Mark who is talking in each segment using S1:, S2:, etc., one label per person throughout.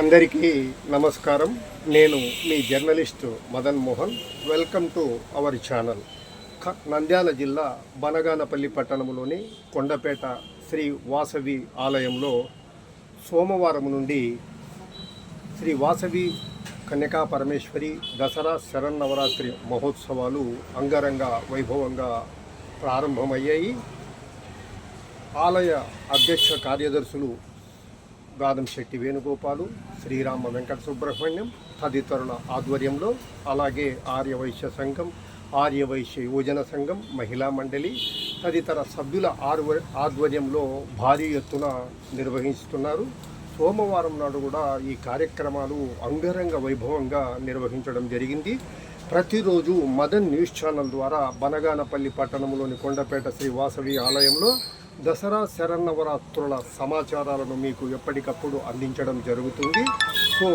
S1: అందరికీ నమస్కారం. నేను మీ journalist Madan Mohan. Welcome to our channel. Nandyal జిల్లా బనగానపల్లి పట్టణంలోని కొండపేట శ్రీ వాసవి ఆలయంలో సోమవారం నుండి శ్రీ వాసవి కన్యకా పరమేశ్వరి దసరా శరన్నవరాత్రి మహోత్సవాలు అంగరంగ వైభవంగా ప్రారంభమయ్యాయి. ఆలయ అధ్యక్ష కార్యదర్శులు గాదంశెట్టి వేణుగోపాలు శ్రీరామ వెంకట సుబ్రహ్మణ్యం తదితరుల ఆధ్వర్యంలో అలాగే ఆర్యవైశ్య సంఘం ఆర్యవైశ్య యువజన సంఘం మహిళా మండలి తదితర సభ్యుల ఆర్వ ఆధ్వర్యంలో భారీ ఎత్తున నిర్వహిస్తున్నారు. సోమవారం నాడు కూడా ఈ కార్యక్రమాలు అంగరంగ వైభవంగా నిర్వహించడం జరిగింది. ప్రతిరోజు మదన్ న్యూస్ ఛానల్ ద్వారా బనగానపల్లి పట్టణంలోని కొండపేట శ్రీ వాసవి ఆలయంలో దసరా శరన్నవరాత్రుల సమాచారాలను మీకు ఎప్పటికప్పుడు అందించడం జరుగుతుంది. సో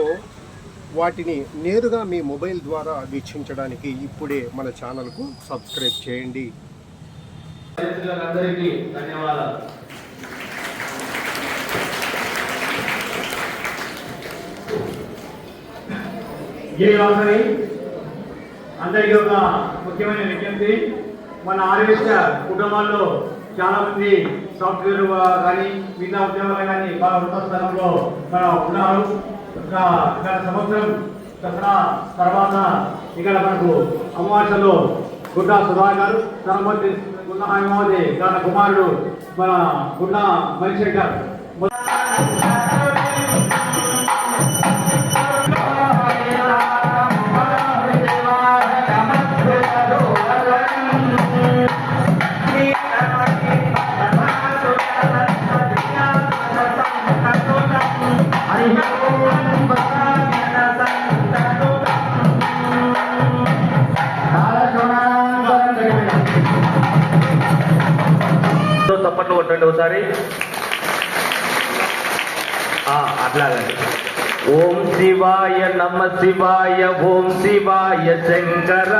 S1: వాటిని నేరుగా మీ మొబైల్ ద్వారా వీక్షించడానికి ఇప్పుడే మన ఛానల్కు సబ్స్క్రైబ్ చేయండి.
S2: అందరికీ ధన్యవాదాలు. అందరికీ ఒక ముఖ్యమైన విజ్ఞప్తి. మన ఆర్యవేశ కుటుంబాల్లో చాలా మంది సాఫ్ట్వేర్ కానీ మిగతా ఉద్యోగాలు కానీ మన ఉన్నత స్థలంలో ఉన్నారు. ఇక్కడ గత సంవత్సరం దసరా తర్వాత ఇక్కడ మనకు అమావాస్యలో గుడ్డ సుధాకర్ సరమతి గుండా హైమావతి తన కుమారుడు మన గుండా మణిశంకర్
S3: తప్పట్లు కొట్టండి ఒకసారి. ఆ, అట్లాగండి. ఓం శివాయ నమ శివాయ ఓం శివాయ శంకర